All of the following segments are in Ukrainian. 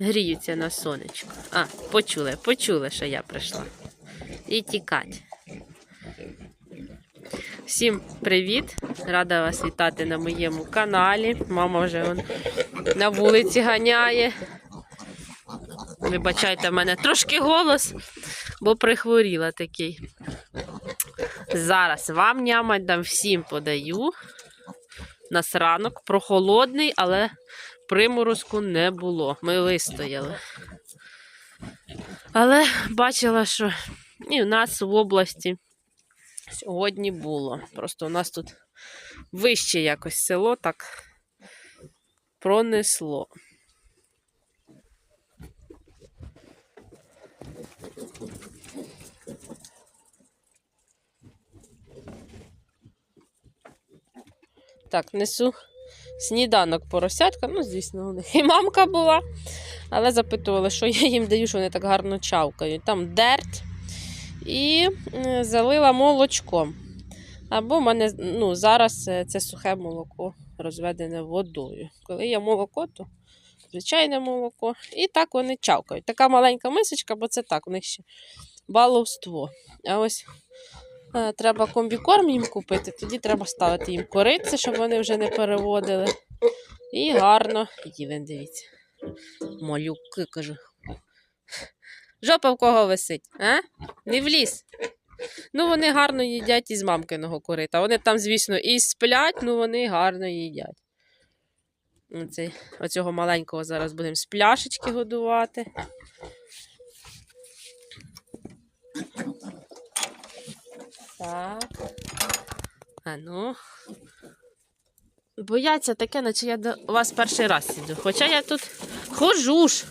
Гріються на сонечку. А, почули, почули, що я прийшла. І тікать. Всім привіт! Рада вас вітати на моєму каналі. Мама вже вон на вулиці ганяє. Вибачайте, в мене трошки голос, бо прихворіла такий. Зараз вам нямать дам всім подаю. Нас ранок прохолодний, але приморозку не було. Ми вистояли. Але бачила, що і в нас в області сьогодні було. Просто у нас тут вище якось село так пронесло. Так, несу сніданок поросятка. Ну, звісно, у них і мамка була. Але запитували, що я їм даю, що вони так гарно чавкають. Там дерть і е, залила молочком. Або в мене ну, зараз е, це сухе молоко розведене водою. Коли є молоко, то звичайне молоко. І так вони чавкають. Така маленька мисочка, бо це так, у них ще баловство. А ось треба комбікорм їм купити, тоді треба ставити їм кориці, щоб вони вже не переводили. І гарно. Іди, він дивіться. Малюки, кажу. Жопа в кого висить, а? Не в ліс. Ну, вони гарно їдять із мамкиного корита. Вони там, звісно, і сплять, ну вони гарно їдять. Оцей, оцього маленького зараз будемо з пляшечки годувати. Так. А ну. Бояться таке, наче я до вас перший раз сиджу. Хоча я тут хожу ж.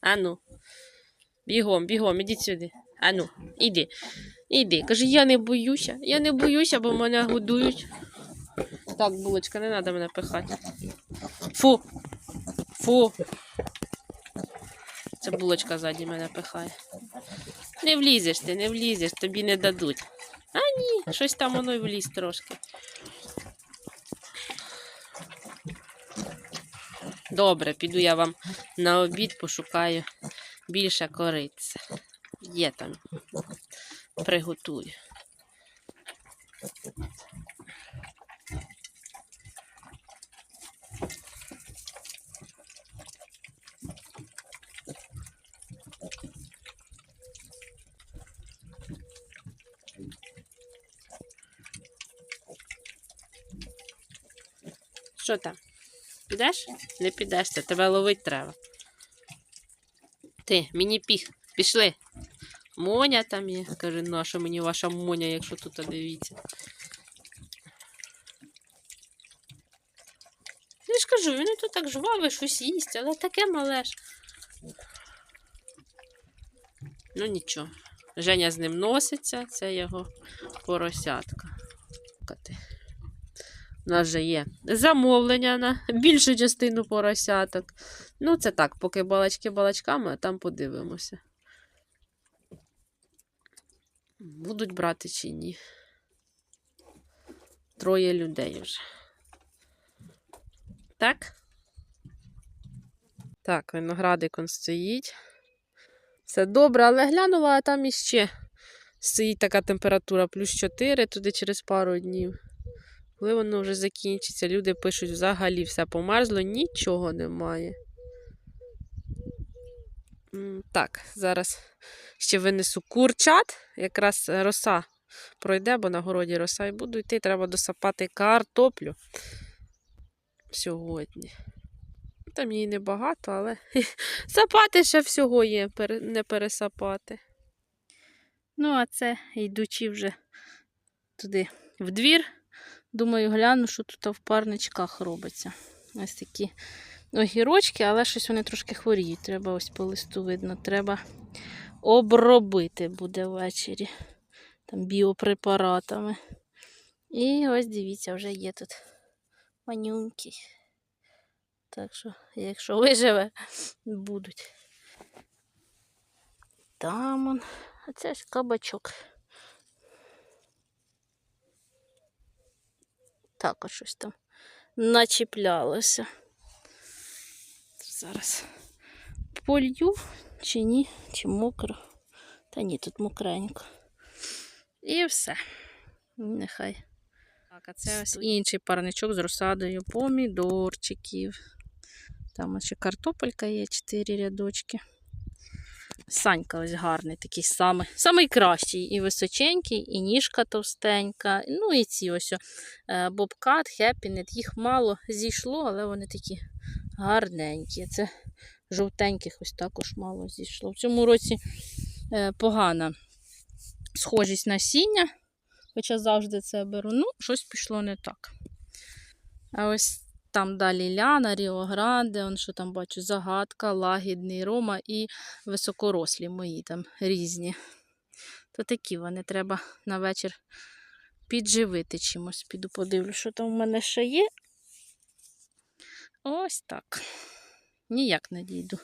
Ану. Бігом, бігом, ідіть сюди. Ану, іди. Іди. Каже, я не боюся. Я не боюся, бо мене годують. Так, булочка, не треба мене пихати. Фу. Фу. Це булочка ззаді мене пихає. Не влізеш ти, не влізеш, тобі не дадуть. А ні, щось там воно й вліз трошки. Добре, піду я вам на обід пошукаю більше кориці. Є там. Приготую. Що там? Підеш? Не підеш, це тебе ловить треба. Ти, мені піх, пішли. Моня там є. Каже, ну а що мені ваша моня, якщо тут дивіться. Я ж кажу, він тут так жвавий, щось їсть, але таке мале ж. Ну нічого. Женя з ним носиться, це його поросятка. Кати. У нас же є замовлення на більшу частину поросяток. Ну, це так, поки балачки балачками, а там подивимося. Будуть брати чи ні. Троє людей вже. Так? Так, виноградик он стоїть. Все добре, але глянула, а там іще стоїть така температура плюс 4 туди через пару днів. Коли воно вже закінчиться, люди пишуть, взагалі все померзло, нічого немає. Так, зараз ще винесу курчат. Якраз роса пройде, бо на городі роса і буду йти. Треба досапати картоплю сьогодні. Там її небагато, але сапати ще всього є, не пересапати. Ну, а це йдучи вже туди в двір. Думаю, гляну, що тут в парничках робиться. Ось такі огірочки, але щось вони трошки хворіють. Треба ось по листу видно, треба обробити буде ввечері. Там біопрепаратами. І ось дивіться, вже є тут манюнькі. Так що, якщо виживе, будуть. Там он. А це ж кабачок. Також щось там начіплялося. Зараз полью чи ні, чи мокро. Та ні, тут мокренько. І все. Нехай. Так, а це ось інший парничок з розсадою помідорчиків. Там ще картопелька є, чотири рядочки. Санька ось гарний, такий самий, самий кращий. І височенький, і ніжка товстенька. Ну і ці ось е, бобкат, хеппінет. Їх мало зійшло, але вони такі гарненькі. Це жовтеньких ось також мало зійшло. В цьому році е, погана схожість насіння, хоча завжди це беру. Ну, щось пішло не так. А ось там далі Ляна, Ріогранде, он що там бачу, загадка, лагідний Рома і високорослі мої там різні. То такі вони треба на вечір підживити чимось. Піду подивлю, що там в мене ще є. Ось так. Ніяк не дійду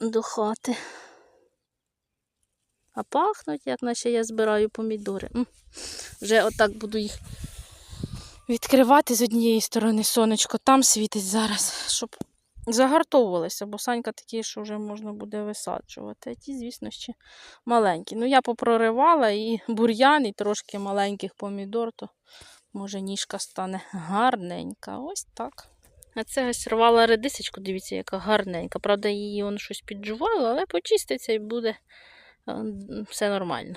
до хати. А пахнуть, як наче я збираю помідори. Вже отак буду їх відкривати з однієї сторони сонечко, там світить зараз, щоб загартовувалися, бо санька такі, що вже можна буде висаджувати. А ті, звісно, ще маленькі. Ну, я попроривала і бур'ян, і трошки маленьких помідор, то може ніжка стане гарненька. Ось так. А це ось рвала редисочку, дивіться, яка гарненька. Правда, її воно щось піджувало, але почиститься і буде е, все нормально.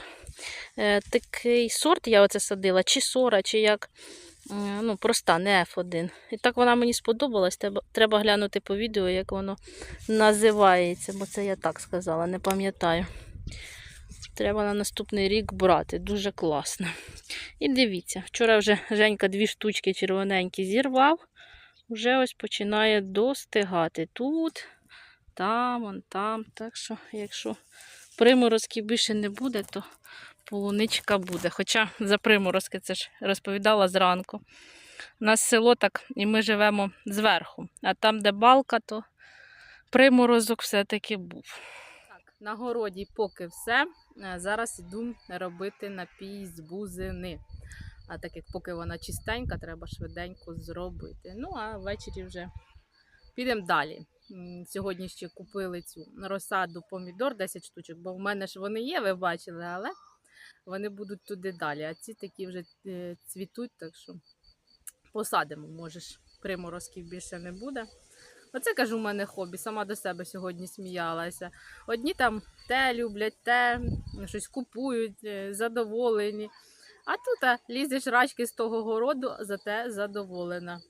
Е, такий сорт я оце садила, чи сора, чи як. Е, Ну, проста, не F1. І так вона мені сподобалась. Треба, глянути по відео, як воно називається, бо це я так сказала, не пам'ятаю. Треба на наступний рік брати. Дуже класно. І дивіться, вчора вже Женька дві штучки червоненькі зірвав. Вже ось починає достигати. Тут, там, вон там. Так що, якщо приморозків більше не буде, то полуничка буде. Хоча за приморозки це ж розповідала зранку. У нас село так, і ми живемо зверху. А там, де балка, то приморозок все-таки був. Так, на городі поки все. Е, Зараз йду робити напій з бузини. А так як поки вона чистенька, треба швиденько зробити. Ну, а ввечері вже підемо далі. Сьогодні ще купили цю розсаду помідор 10 штучок, бо в мене ж вони є, ви бачили, але вони будуть туди далі. А ці такі вже е, цвітуть, так що посадимо, можеш. Приморозків більше не буде. Оце кажу, в мене хобі. Сама до себе сьогодні сміялася. Одні там те люблять, те щось купують, е, задоволені. А тут а, лізеш рачки з того городу, зате задоволена.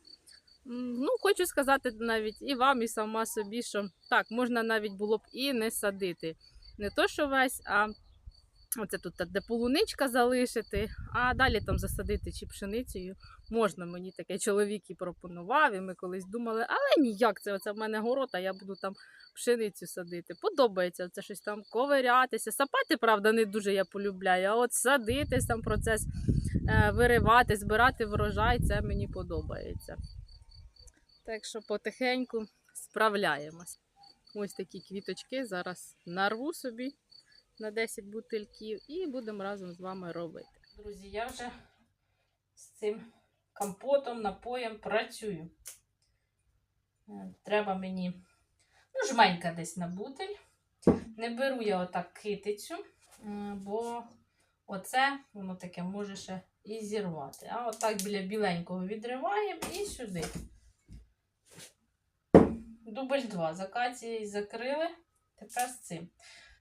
Ну, хочу сказати навіть і вам, і сама собі, що так, можна навіть було б і не садити. Не то, що весь, а оце тут так, де полуничка залишити, а далі там засадити чи пшеницею. Можна, мені таке чоловік і пропонував, і ми колись думали, але ніяк це оце в мене город, а я буду там пшеницю садити. Подобається це щось там ковирятися. Сапати, правда, не дуже я полюбляю, а от садити сам процес е, виривати, збирати врожай, це мені подобається. Так що потихеньку справляємось. Ось такі квіточки зараз нарву собі на 10 бутильків і будемо разом з вами робити. Друзі, я вже з цим компотом, напоєм працюю. Е, Треба мені ну, жменька десь на бутиль. Не беру я отак китицю, е, бо оце воно таке може ще і зірвати. А отак біля біленького відриваємо і сюди. Дубль 2. З акацією закрили. Тепер з цим.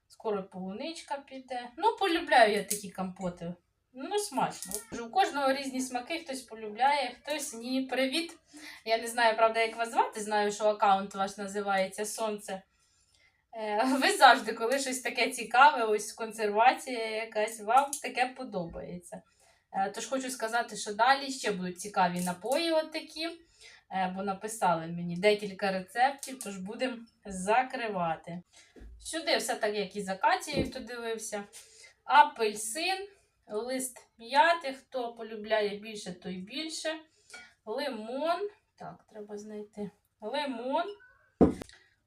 Скоро полуничка піде. Ну, полюбляю я такі компоти. Ну, смачно. У кожного різні смаки, хтось полюбляє, хтось ні. Привіт. Я не знаю, правда, як вас звати. Знаю, що аккаунт ваш називається Сонце. Е, Ви завжди, коли щось таке цікаве, ось консервація якась, вам таке подобається. Е, Тож хочу сказати, що далі ще будуть цікаві напої такі, е, бо написали мені декілька рецептів, тож будемо закривати. Сюди все так, як і з акацією, хто дивився. Апельсин, лист м'яти, хто полюбляє більше, той більше. Лимон. Так, треба знайти. Лимон.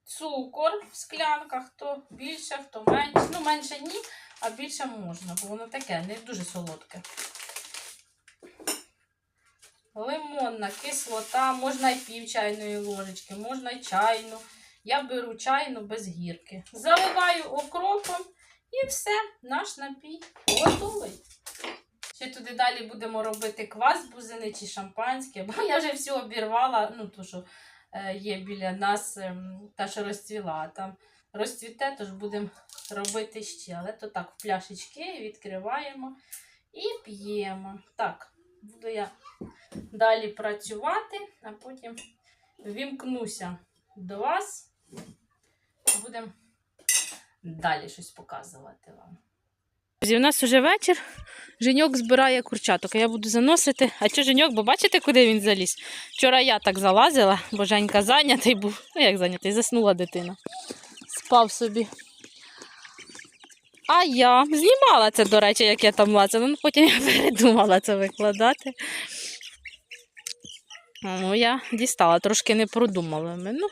Цукор в склянках, хто більше, хто менше. Ну, менше ні, а більше можна, бо воно таке не дуже солодке. лимонна кислота, можна й пів чайної ложечки, можна й чайну. Я беру чайну без гірки. Заливаю окропом і все, наш напій готовий. Ще туди далі будемо робити квас бузини чи шампанське, бо я вже все обірвала, ну, то, що е, є біля нас, ем, та, що розцвіла. Там розцвіте, тож будемо робити ще. Але то так, в пляшечки відкриваємо і п'ємо. Так, буду я далі працювати, а потім вімкнуся до вас. Будемо далі щось показувати вам. У нас вже вечір. Женьок збирає курчаток, а я буду заносити. А що Женьок, бо бачите, куди він заліз? Вчора я так залазила, бо Женька зайнятий був. Ну, як зайнятий, заснула дитина. Спав собі. А я знімала це, до речі, як я там лазила, ну потім я передумала це викладати. Ну, я дістала, трошки не продумала. Ну,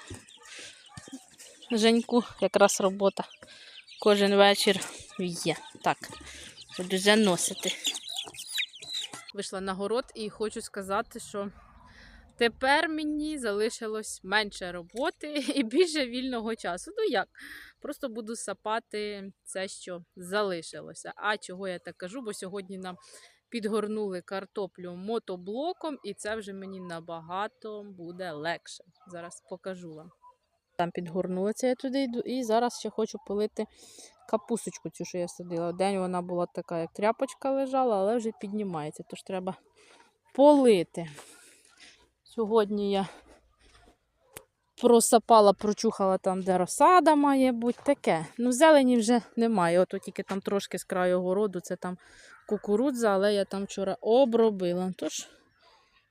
Женьку якраз робота кожен вечір є. Так, буду заносити. Вийшла на город і хочу сказати, що тепер мені залишилось менше роботи і більше вільного часу. Ну як? Просто буду сапати це, що залишилося. А чого я так кажу? Бо сьогодні нам підгорнули картоплю мотоблоком, і це вже мені набагато буде легше. Зараз покажу вам. Там підгорнули це я туди йду. І зараз ще хочу полити капусточку, цю, що я садила. День вона була така, як тряпочка лежала, але вже піднімається, тож треба полити. Сьогодні я просапала, прочухала там, де розсада має бути таке. Ну, зелені вже немає. Ото тільки там трошки з краю городу, це там кукурудза, але я там вчора обробила. Тож,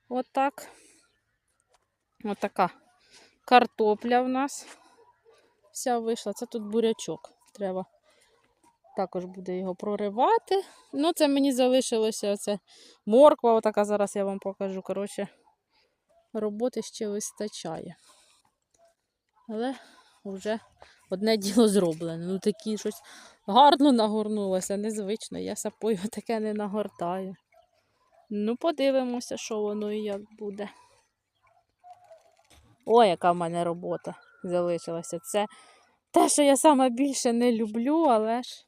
отак. Отака картопля в нас вся вийшла. Це тут бурячок. Треба також буде його проривати. Ну, це мені залишилося оце морква, отака зараз я вам покажу. Коротше, роботи ще вистачає. Але вже одне діло зроблене. Ну такі щось гарно нагорнулося, незвично. Я сапою таке не нагортаю. Ну, подивимося, що воно і як буде. Ой, яка в мене робота залишилася. Це те, що я саме більше не люблю, але ж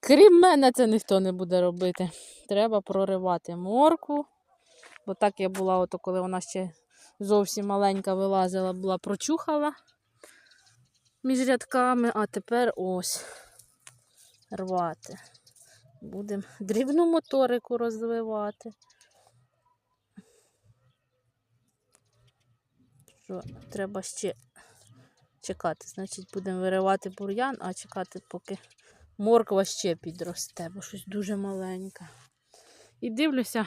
крім мене це ніхто не буде робити. Треба проривати моркву. Бо так я була, ото коли вона ще зовсім маленька вилазила, була прочухала між рядками, а тепер ось рвати. Будемо дрібну моторику розвивати. Що треба ще чекати. Значить, будемо виривати бур'ян, а чекати, поки морква ще підросте, бо щось дуже маленьке. І дивлюся,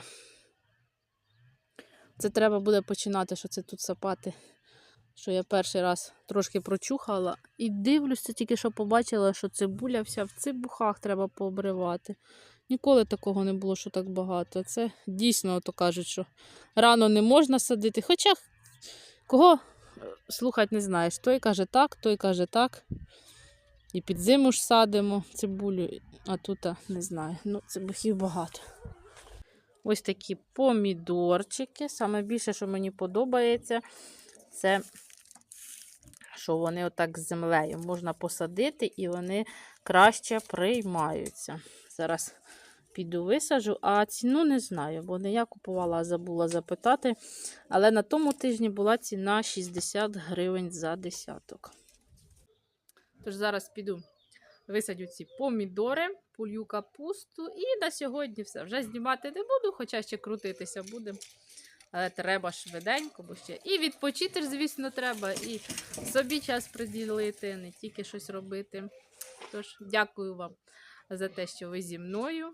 це треба буде починати, що це тут сапати. Що я перший раз трошки прочухала. І дивлюся, тільки що побачила, що цибуля вся в цибухах треба пообривати. Ніколи такого не було, що так багато. Це дійсно то кажуть, що рано не можна садити. Хоча кого е, слухати не знаєш. Той каже так, той каже так. І під зиму ж садимо цибулю, а тут не знаю. Ну, цибухів багато. Ось такі помідорчики. Саме більше, що мені подобається, це що вони отак з землею можна посадити і вони краще приймаються. Зараз піду висаджу, а ціну не знаю, бо не я купувала, а забула запитати. Але на тому тижні була ціна 60 гривень за десяток. Тож зараз піду висадю ці помідори, полью капусту і на сьогодні все. Вже знімати не буду, хоча ще крутитися буде. Але треба швиденько, бо ще і відпочити, звісно, треба, і собі час приділити, не тільки щось робити. Тож, дякую вам за те, що ви зі мною.